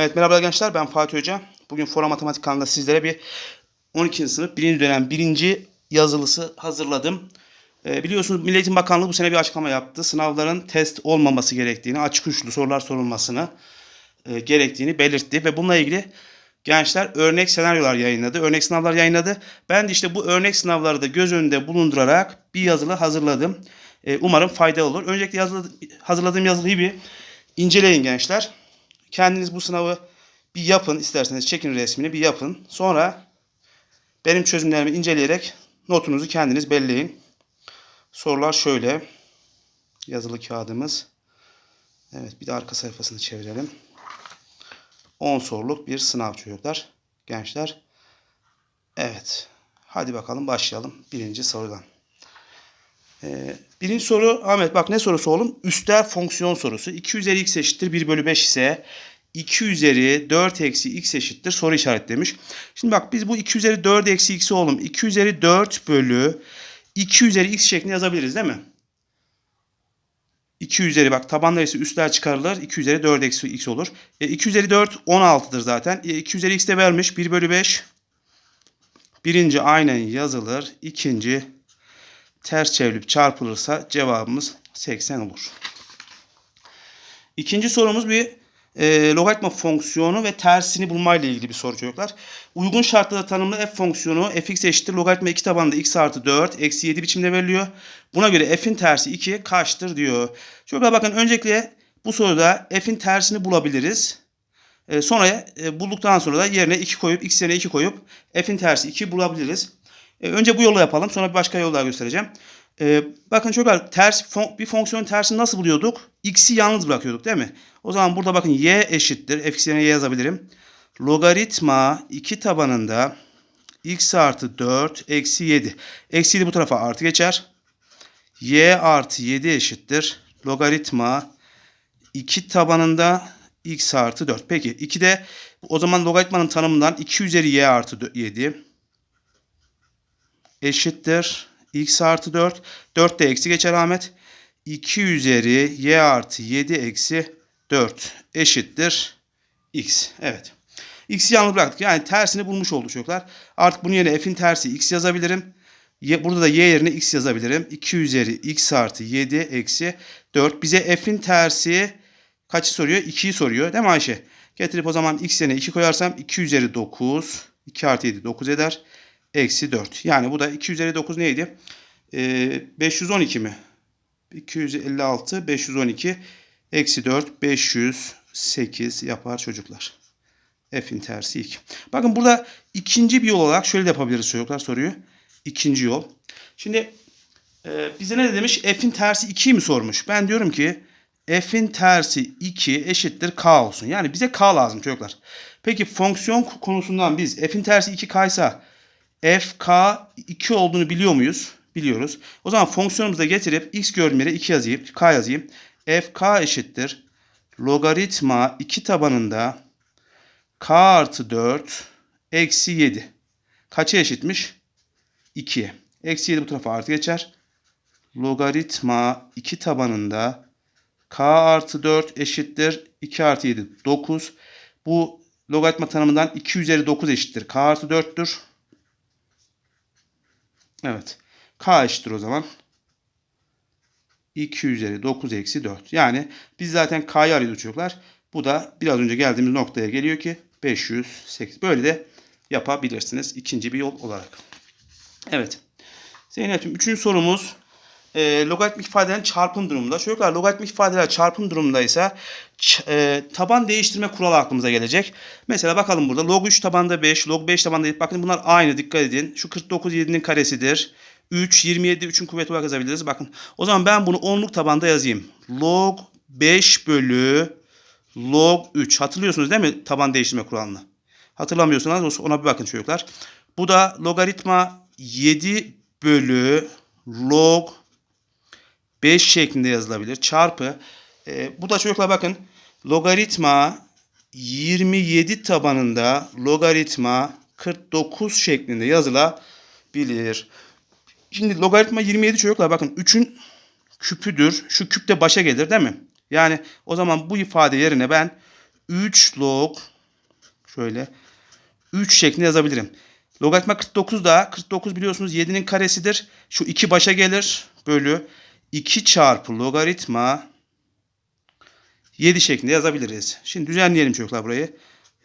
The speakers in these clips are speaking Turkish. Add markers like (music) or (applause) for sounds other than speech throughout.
Evet merhaba gençler ben Fatih Hoca. Bugün Fora Matematik kanalında sizlere bir 12. sınıf 1. dönem 1. yazılısı hazırladım. Ee, biliyorsunuz Milli Eğitim Bakanlığı bu sene bir açıklama yaptı. Sınavların test olmaması gerektiğini, açık uçlu sorular sorulmasını e, gerektiğini belirtti. Ve bununla ilgili gençler örnek senaryolar yayınladı, örnek sınavlar yayınladı. Ben de işte bu örnek sınavları da göz önünde bulundurarak bir yazılı hazırladım. Ee, umarım faydalı olur. Öncelikle yazılı, hazırladığım yazılıyı bir inceleyin gençler. Kendiniz bu sınavı bir yapın isterseniz çekin resmini bir yapın. Sonra benim çözümlerimi inceleyerek notunuzu kendiniz belleyin. Sorular şöyle. Yazılı kağıdımız. Evet bir de arka sayfasını çevirelim. 10 soruluk bir sınav çocuklar. Gençler. Evet. Hadi bakalım başlayalım birinci sorudan. Ee, birinci soru Ahmet bak ne sorusu oğlum? Üstel fonksiyon sorusu. 2 üzeri x eşittir 1 bölü 5 ise 2 üzeri 4 eksi x eşittir soru işaretlemiş. Şimdi bak biz bu 2 üzeri 4 eksi x'i oğlum 2 üzeri 4 bölü 2 üzeri x şeklinde yazabiliriz değil mi? 2 üzeri bak tabanlar ise üstler çıkarılır. 2 üzeri 4 eksi x olur. E, 2 üzeri 4 16'dır zaten. E, 2 üzeri x de vermiş. 1 bölü 5. Birinci aynen yazılır. İkinci ters çevrilip çarpılırsa cevabımız 80 olur. İkinci sorumuz bir e, logaritma fonksiyonu ve tersini bulmayla ilgili bir soru çocuklar. Uygun şartlarda tanımlı f fonksiyonu fx eşittir logaritma 2 tabanında x artı 4 eksi 7 biçimde veriliyor. Buna göre f'in tersi 2 kaçtır diyor. Çocuklar bakın öncelikle bu soruda f'in tersini bulabiliriz. E, sonra e, bulduktan sonra da yerine 2 koyup x yerine 2 koyup f'in tersi 2 bulabiliriz. E, önce bu yolu yapalım sonra bir başka yollar göstereceğim. E, bakın çocuklar ters bir fonksiyonun tersini nasıl buluyorduk? X'i yalnız bırakıyorduk değil mi? O zaman burada bakın y eşittir. Fx yerine y yazabilirim. Logaritma 2 tabanında x artı 4 eksi 7. Eksi 7 bu tarafa artı geçer. y artı 7 eşittir. Logaritma 2 tabanında x artı 4. Peki 2 de o zaman logaritmanın tanımından 2 üzeri y artı 7 eşittir. x artı 4. 4 de eksi geçer Ahmet. 2 üzeri y artı 7 eksi 4 eşittir x. Evet. X'i yalnız bıraktık. Yani tersini bulmuş olduk çocuklar. Artık bunun yerine f'in tersi x yazabilirim. Burada da y yerine x yazabilirim. 2 üzeri x artı 7 eksi 4. Bize f'in tersi kaçı soruyor? 2'yi soruyor. Değil mi Ayşe? Getirip o zaman x yerine 2 koyarsam 2 üzeri 9. 2 artı 7 9 eder. Eksi 4. Yani bu da 2 üzeri 9 neydi? Ee, 512 mi? 256 512 eksi 4 508 yapar çocuklar. F'in tersi 2. Bakın burada ikinci bir yol olarak şöyle de yapabiliriz çocuklar soruyu. İkinci yol. Şimdi e, bize ne demiş? F'in tersi 2'yi mi sormuş? Ben diyorum ki F'in tersi 2 eşittir K olsun. Yani bize K lazım çocuklar. Peki fonksiyon konusundan biz F'in tersi 2K ise FK 2 olduğunu biliyor muyuz? Biliyoruz. O zaman fonksiyonumuzu da getirip x gördüğüm yere 2 yazayım. K yazayım. FK eşittir. Logaritma 2 tabanında K artı 4 eksi 7. Kaça eşitmiş? 2'ye. Eksi 7 bu tarafa artı geçer. Logaritma 2 tabanında K artı 4 eşittir. 2 artı 7 9. Bu logaritma tanımından 2 üzeri 9 eşittir. K artı 4'tür. Evet. K eşittir o zaman. 2 üzeri 9 eksi 4. Yani biz zaten K'yı arıyorduk çocuklar. Bu da biraz önce geldiğimiz noktaya geliyor ki 508. Böyle de yapabilirsiniz. ikinci bir yol olarak. Evet. Zeynep'ciğim üçüncü sorumuz e, logaritmik ifadelerin çarpım durumunda. Çocuklar logaritmik ifadeler çarpım durumundaysa e, taban değiştirme kuralı aklımıza gelecek. Mesela bakalım burada log 3 tabanda 5, log 5 tabanda 7. Bakın bunlar aynı dikkat edin. Şu 49 7'nin karesidir. 3, 27, 3'ün kuvveti olarak yazabiliriz. Bakın o zaman ben bunu onluk tabanda yazayım. Log 5 bölü log 3. Hatırlıyorsunuz değil mi taban değiştirme kuralını? Hatırlamıyorsanız ona bir bakın çocuklar. Bu da logaritma 7 bölü log 5 şeklinde yazılabilir. Çarpı. E, bu da çocuklar bakın. Logaritma 27 tabanında logaritma 49 şeklinde yazılabilir. Şimdi logaritma 27 çocuklar bakın 3'ün küpüdür. Şu küp de başa gelir değil mi? Yani o zaman bu ifade yerine ben 3 log şöyle 3 şeklinde yazabilirim. Logaritma 49 da 49 biliyorsunuz 7'nin karesidir. Şu 2 başa gelir. Bölü 2 çarpı logaritma 7 şeklinde yazabiliriz. Şimdi düzenleyelim çocuklar burayı.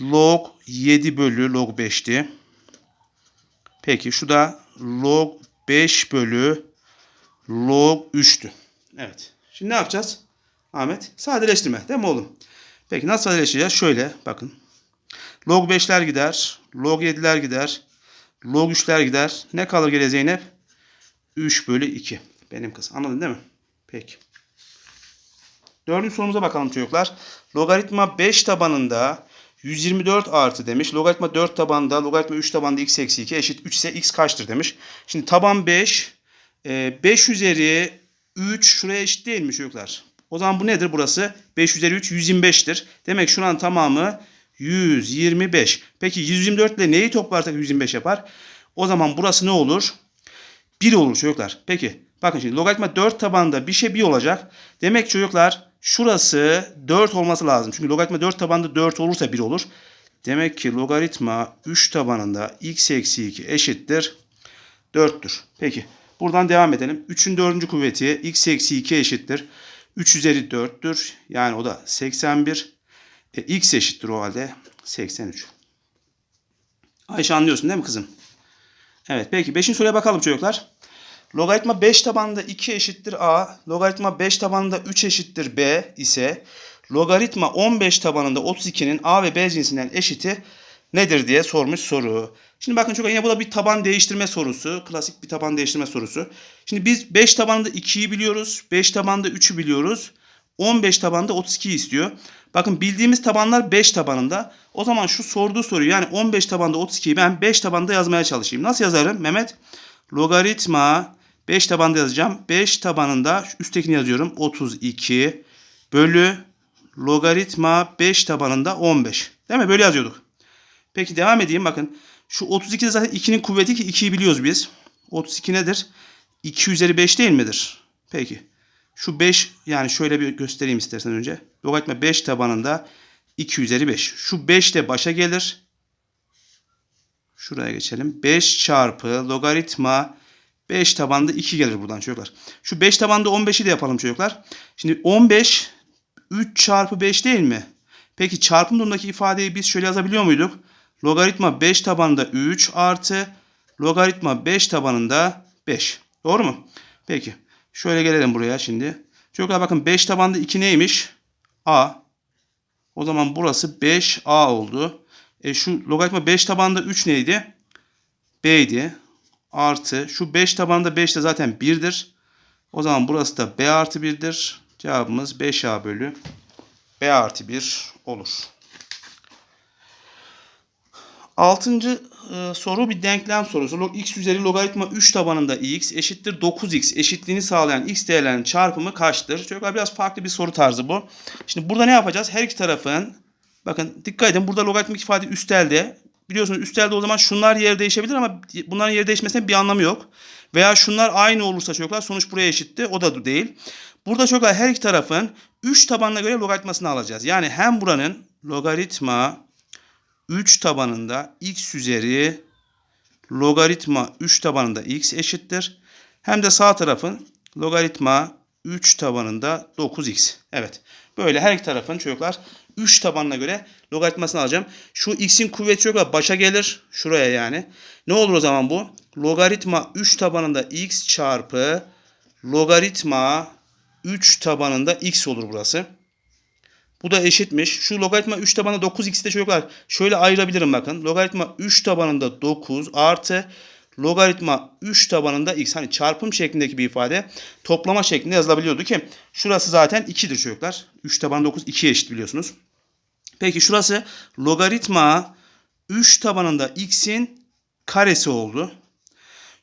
Log 7 bölü log 5'ti. Peki şu da log 5 bölü log 3'tü. Evet. Şimdi ne yapacağız? Ahmet sadeleştirme değil mi oğlum? Peki nasıl sadeleştireceğiz? Şöyle bakın. Log 5'ler gider. Log 7'ler gider. Log 3'ler gider. Ne kalır geriye Zeynep? 3 bölü 2. Benim kız. Anladın değil mi? Peki. Dördüncü sorumuza bakalım çocuklar. Logaritma 5 tabanında 124 artı demiş. Logaritma 4 tabanında, logaritma 3 tabanında x eksi 2 eşit 3 ise x kaçtır demiş. Şimdi taban 5. e, 5 üzeri 3 şuraya eşit değil mi çocuklar? O zaman bu nedir burası? 5 üzeri 3 125'tir. Demek şuranın tamamı 125. Peki 124 ile neyi toplarsak 125 yapar? O zaman burası ne olur? 1 olur çocuklar. Peki bakın şimdi logaritma 4 tabanında bir şey 1 olacak. Demek çocuklar şurası 4 olması lazım. Çünkü logaritma 4 tabanında 4 olursa 1 olur. Demek ki logaritma 3 tabanında x eksi 2 eşittir 4'tür. Peki buradan devam edelim. 3'ün 4. kuvveti x eksi 2 eşittir. 3 üzeri 4'tür. Yani o da 81. E, x eşittir o halde 83. Ayşe anlıyorsun değil mi kızım? Evet peki 5. soruya bakalım çocuklar. Logaritma 5 tabanında 2 eşittir a, logaritma 5 tabanında 3 eşittir b ise logaritma 15 tabanında 32'nin a ve b cinsinden eşiti nedir diye sormuş soru. Şimdi bakın çocuklar yine bu da bir taban değiştirme sorusu. Klasik bir taban değiştirme sorusu. Şimdi biz 5 tabanında 2'yi biliyoruz. 5 tabanında 3'ü biliyoruz. 15 tabanında 32 istiyor. Bakın bildiğimiz tabanlar 5 tabanında. O zaman şu sorduğu soruyu yani 15 tabanında 32'yi ben 5 tabanında yazmaya çalışayım. Nasıl yazarım Mehmet? Logaritma 5 tabanda yazacağım. 5 tabanında üsttekini yazıyorum. 32 bölü logaritma 5 tabanında 15. Değil mi? Böyle yazıyorduk. Peki devam edeyim. Bakın şu 32 de zaten 2'nin kuvveti ki 2'yi biliyoruz biz. 32 nedir? 2 üzeri 5 değil midir? Peki. Şu 5 yani şöyle bir göstereyim istersen önce. Logaritma 5 tabanında 2 üzeri 5. Şu 5 de başa gelir. Şuraya geçelim. 5 çarpı logaritma 5 tabanda 2 gelir buradan çocuklar. Şu 5 tabanda 15'i de yapalım çocuklar. Şimdi 15 3 çarpı 5 değil mi? Peki çarpım durumundaki ifadeyi biz şöyle yazabiliyor muyduk? Logaritma 5 tabanında 3 artı logaritma 5 tabanında 5. Doğru mu? Peki. Şöyle gelelim buraya şimdi. Çocuklar bakın 5 tabanda 2 neymiş? A. O zaman burası 5A oldu. E şu logaritma 5 tabanda 3 neydi? B'ydi. Artı şu 5 tabanda 5 de zaten 1'dir. O zaman burası da B artı 1'dir. Cevabımız 5A bölü B artı 1 olur. Altıncı e, soru bir denklem sorusu. X üzeri logaritma 3 tabanında x eşittir 9x eşitliğini sağlayan x değerlerinin çarpımı kaçtır? Çocuklar biraz farklı bir soru tarzı bu. Şimdi burada ne yapacağız? Her iki tarafın bakın dikkat edin burada logaritmik ifade üstelde. Biliyorsunuz üstelde o zaman şunlar yer değişebilir ama bunların yer değişmesinin bir anlamı yok. Veya şunlar aynı olursa çocuklar sonuç buraya eşitti. O da değil. Burada çocuklar her iki tarafın 3 tabanına göre logaritmasını alacağız. Yani hem buranın logaritma 3 tabanında x üzeri logaritma 3 tabanında x eşittir. Hem de sağ tarafın logaritma 3 tabanında 9x. Evet. Böyle her iki tarafın çocuklar 3 tabanına göre logaritmasını alacağım. Şu x'in kuvveti çocuklar başa gelir. Şuraya yani. Ne olur o zaman bu? Logaritma 3 tabanında x çarpı logaritma 3 tabanında x olur burası. Bu da eşitmiş. Şu logaritma 3 tabanında 9x'i de çocuklar şöyle ayırabilirim bakın. Logaritma 3 tabanında 9 artı logaritma 3 tabanında x. Hani çarpım şeklindeki bir ifade toplama şeklinde yazılabiliyordu ki şurası zaten 2'dir çocuklar. 3 taban 9 2'ye eşit biliyorsunuz. Peki şurası logaritma 3 tabanında x'in karesi oldu.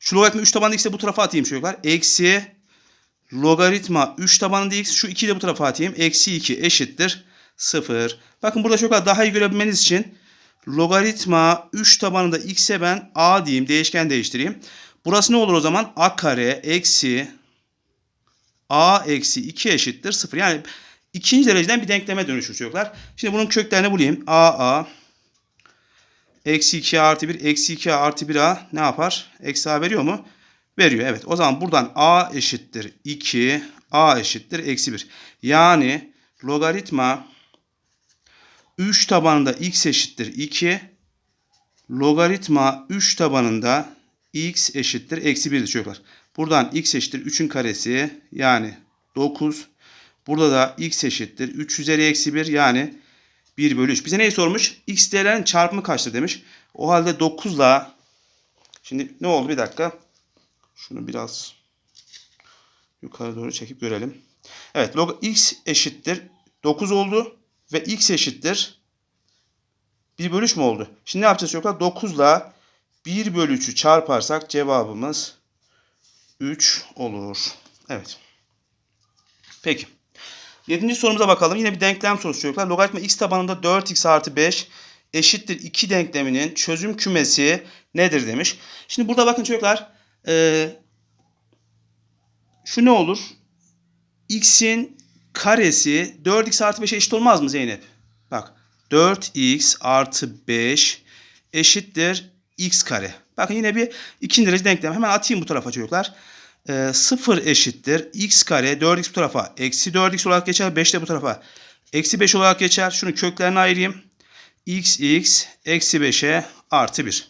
Şu logaritma 3 tabanında x'i bu tarafa atayım çocuklar. Eksi logaritma 3 tabanında x şu 2'yi de bu tarafa atayım. Eksi 2 eşittir 0. Bakın burada çok daha iyi görebilmeniz için logaritma 3 tabanında x'e ben a diyeyim. Değişken değiştireyim. Burası ne olur o zaman? a kare eksi a eksi 2 eşittir 0. Yani ikinci dereceden bir denkleme dönüşür çocuklar. Şimdi bunun köklerini bulayım. a a eksi 2 artı 1 eksi 2 artı 1a ne yapar? Eksi a veriyor mu? Veriyor evet. O zaman buradan a eşittir 2 a eşittir eksi 1. Yani logaritma 3 tabanında x eşittir 2 logaritma 3 tabanında x eşittir eksi 1'dir çocuklar. Buradan x eşittir 3'ün karesi yani 9. Burada da x eşittir 3 üzeri eksi 1 yani 1 bölü 3. Bize neyi sormuş? x değerlerin çarpımı kaçtır demiş. O halde 9 ile şimdi ne oldu bir dakika. Şunu biraz yukarı doğru çekip görelim. Evet log x eşittir 9 oldu ve x eşittir 1 bölü 3 mü oldu? Şimdi ne yapacağız çocuklar? 9 ile 1 bölü 3'ü çarparsak cevabımız 3 olur. Evet. Peki. Yedinci sorumuza bakalım. Yine bir denklem sorusu çocuklar. Logaritma x tabanında 4x artı 5 eşittir 2 denkleminin çözüm kümesi nedir demiş. Şimdi burada bakın çocuklar. Ee, şu ne olur? x'in karesi 4x artı 5'e eşit olmaz mı Zeynep? Bak 4x artı 5 eşittir x kare. Bakın yine bir ikinci derece denklem. Hemen atayım bu tarafa çocuklar. Ee, 0 eşittir x kare 4x bu tarafa eksi 4x olarak geçer. 5 de bu tarafa eksi 5 olarak geçer. Şunu köklerine ayırayım. x x eksi 5'e artı 1.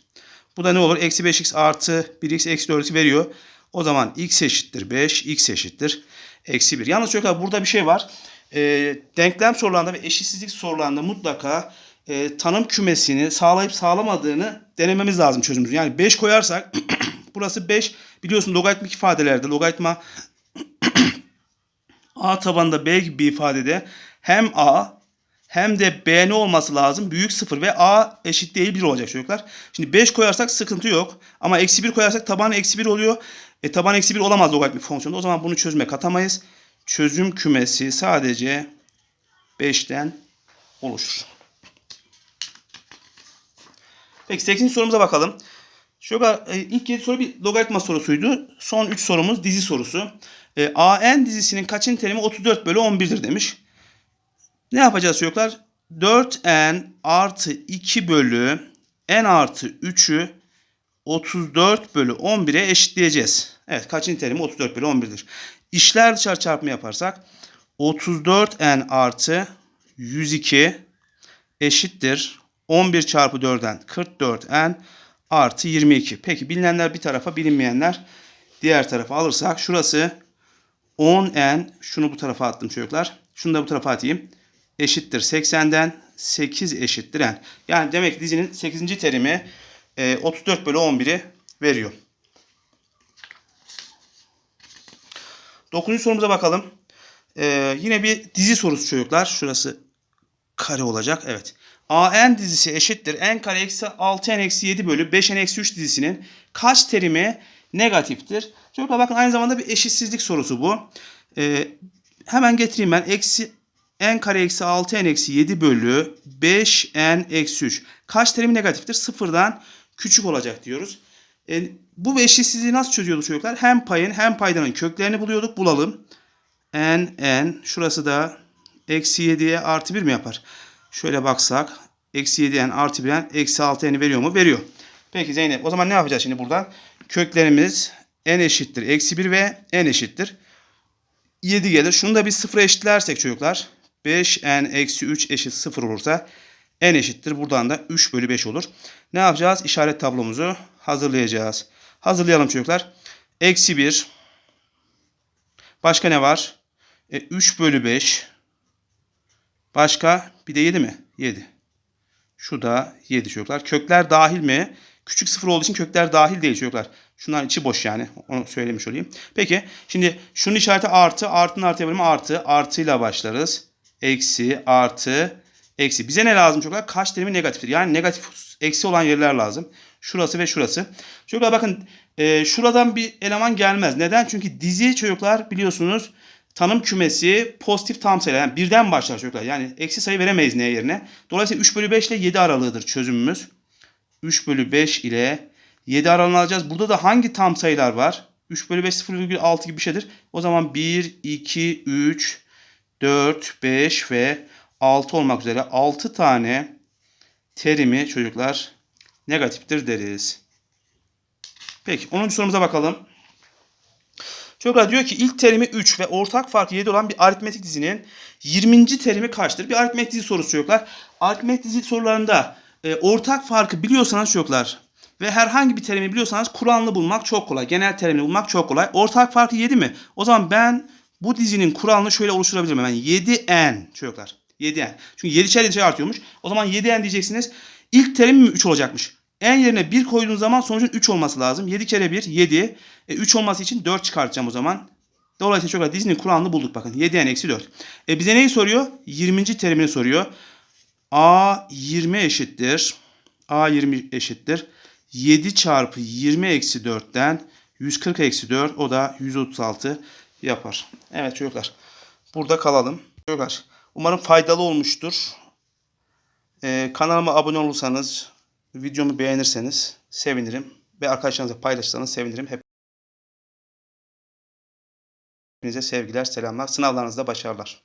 Bu da ne olur? Eksi 5x artı 1x eksi 4x veriyor. O zaman x eşittir 5, x eşittir eksi 1. Yalnız çocuklar burada bir şey var. E, denklem sorularında ve eşitsizlik sorularında mutlaka e, tanım kümesini sağlayıp sağlamadığını denememiz lazım çözümümüz. Yani 5 koyarsak (clears throat) burası 5 biliyorsun logaritmik ifadelerde logaritma (clears throat) a tabanında b gibi bir ifadede hem a hem de b ne olması lazım? Büyük 0 ve a eşit değil 1 olacak çocuklar. Şimdi 5 koyarsak sıkıntı yok. Ama eksi 1 koyarsak taban eksi 1 oluyor. E taban eksi 1 olamaz logaritmik fonksiyonda. O zaman bunu çözüme katamayız. Çözüm kümesi sadece 5'ten oluşur. Peki 8. sorumuza bakalım. Şöyle e, ilk 7 soru bir logaritma sorusuydu. Son 3 sorumuz dizi sorusu. E, AN dizisinin kaçın terimi 34 bölü 11'dir demiş. Ne yapacağız çocuklar? 4n artı 2 bölü n artı 3'ü 34 bölü 11'e eşitleyeceğiz. Evet kaçıncı terimi 34 bölü 11'dir. İşler dışarı çarpımı yaparsak 34n artı 102 eşittir 11 çarpı 4'den 44n artı 22. Peki bilinenler bir tarafa bilinmeyenler diğer tarafa alırsak şurası 10n şunu bu tarafa attım çocuklar. Şunu da bu tarafa atayım. Eşittir 80'den 8 eşittir n. Yani demek ki dizinin 8. terimi e, 34 bölü 11'i veriyor. 9. sorumuza bakalım. Ee, yine bir dizi sorusu çocuklar. Şurası kare olacak. Evet. AN dizisi eşittir. N kare eksi 6N eksi 7 bölü 5N eksi 3 dizisinin kaç terimi negatiftir? Çocuklar bakın aynı zamanda bir eşitsizlik sorusu bu. Ee, hemen getireyim ben. Eksi n kare eksi 6n eksi 7 bölü 5n eksi 3. Kaç terimi negatiftir? Sıfırdan küçük olacak diyoruz. E, bu eşitsizliği nasıl çözüyorduk çocuklar? Hem payın hem paydanın köklerini buluyorduk. Bulalım. n, n. Şurası da eksi 7'ye artı 1 mi yapar? Şöyle baksak. Eksi 7n artı 1n eksi 6n'i veriyor mu? Veriyor. Peki Zeynep o zaman ne yapacağız şimdi buradan? Köklerimiz n eşittir. Eksi 1 ve n eşittir. 7 gelir. Şunu da bir sıfıra eşitlersek çocuklar. 5n eksi 3 eşit 0 olursa n eşittir. Buradan da 3 bölü 5 olur. Ne yapacağız? İşaret tablomuzu hazırlayacağız. Hazırlayalım çocuklar. Eksi 1. Başka ne var? E, 3 bölü 5. Başka? Bir de 7 mi? 7. Şu da 7 çocuklar. Kökler dahil mi? Küçük sıfır olduğu için kökler dahil değil çocuklar. Şunların içi boş yani. Onu söylemiş olayım. Peki. Şimdi şunun işareti artı. Artının artı bölümü artı. Artıyla başlarız. Eksi, artı, eksi. Bize ne lazım çocuklar? Kaç terimi negatiftir? Yani negatif eksi olan yerler lazım. Şurası ve şurası. Çocuklar bakın e, şuradan bir eleman gelmez. Neden? Çünkü dizi çocuklar biliyorsunuz tanım kümesi pozitif tam sayılar. Yani birden başlar çocuklar. Yani eksi sayı veremeyiz neye yerine. Dolayısıyla 3 bölü 5 ile 7 aralığıdır çözümümüz. 3 bölü 5 ile 7 aralığını alacağız. Burada da hangi tam sayılar var? 3 bölü 5 0,6 gibi bir şeydir. O zaman 1, 2, 3, 4, 5 ve 6 olmak üzere 6 tane terimi çocuklar negatiftir deriz. Peki 10. sorumuza bakalım. Çocuklar diyor ki ilk terimi 3 ve ortak farkı 7 olan bir aritmetik dizinin 20. terimi kaçtır? Bir aritmetik dizi sorusu çocuklar. Aritmetik dizi sorularında e, ortak farkı biliyorsanız çocuklar ve herhangi bir terimi biliyorsanız kuralını bulmak çok kolay. Genel terimini bulmak çok kolay. Ortak farkı 7 mi? O zaman ben bu dizinin kuralını şöyle oluşturabilirim. Hemen 7n çocuklar. 7n. Çünkü 7 çarpı şey artıyormuş. O zaman 7n diyeceksiniz. İlk terim mi 3 olacakmış? N yerine 1 koyduğun zaman sonucun 3 olması lazım. 7 kere 1 7. E, 3 olması için 4 çıkartacağım o zaman. Dolayısıyla çocuklar dizinin kuralını bulduk bakın. 7n eksi 4. E, bize neyi soruyor? 20. terimini soruyor. a 20 eşittir. a 20 eşittir. 7 çarpı 20 eksi 4'ten 140 eksi 4 o da 136 yapar. Evet çocuklar burada kalalım. Çocuklar umarım faydalı olmuştur. Ee, kanalıma abone olursanız, videomu beğenirseniz sevinirim. Ve arkadaşlarınızla paylaşırsanız sevinirim. Hepinize sevgiler, selamlar. Sınavlarınızda başarılar.